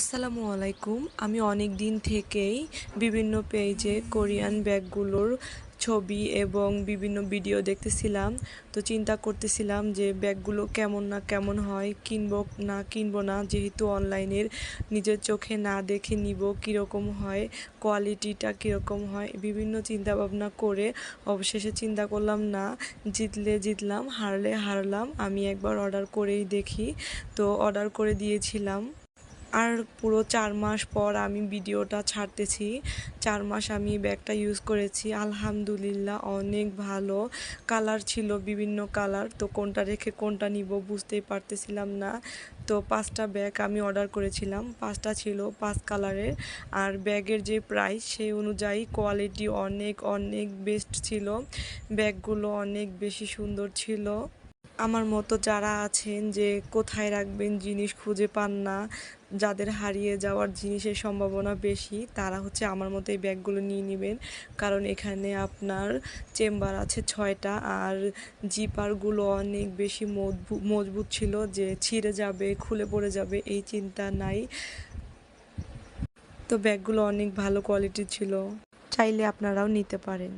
আসসালামু আলাইকুম। আমি অনেক দিন থেকেই বিভিন্ন পেজে কোরিয়ান ব্যাগগুলোর ছবি এবং বিভিন্ন ভিডিও দেখতেছিলাম। তো চিন্তা করতেছিলাম যে ব্যাগগুলো কেমন না কেমন হয়, কিনবো না কিনবো না, যেহেতু অনলাইনের নিজের চোখে না দেখে নিব কীরকম হয়, কোয়ালিটিটা কীরকম হয়, বিভিন্ন চিন্তা ভাবনা করে অবশেষে চিন্তা করলাম, না, জিতলে জিতলাম, হারলে হারলাম, আমি একবার অর্ডার করেই দেখি। তো অর্ডার করে দিয়েছিলাম। আর পুরো চার মাস পর আমি ভিডিওটা ছাড়তেছি। চার মাস আমি ব্যাগটা ইউজ করেছি। আলহামদুলিল্লাহ, অনেক ভালো। কালার ছিল বিভিন্ন কালার তো কোনটা রেখে কোনটা নিব বুঝতেই পারতেছিলাম না। তো পাঁচটা ব্যাগ আমি অর্ডার করেছিলাম। পাঁচটা ছিল পাঁচ কালারের আর ব্যাগের যে প্রাইস সেই অনুযায়ী কোয়ালিটি অনেক অনেক বেস্ট ছিল। ব্যাগগুলো অনেক বেশি সুন্দর ছিল। আমার মতো যারা আছেন যে কোথায় রাখবেন জিনিস খুঁজে পান না, যাদের হারিয়ে যাওয়ার জিনিসের সম্ভাবনা বেশি, তারা হচ্ছে আমার মতো এই ব্যাগগুলো নিয়ে নেবেন। কারণ এখানে আপনার চেম্বার আছে ছয়টা আর জিপারগুলো অনেক বেশি মজবুত ছিল যে ছিঁড়ে যাবে, খুলে পড়ে যাবে, এই চিন্তা নাই। তো ব্যাগগুলো অনেক ভালো কোয়ালিটির ছিল, চাইলে আপনারাও নিতে পারেন।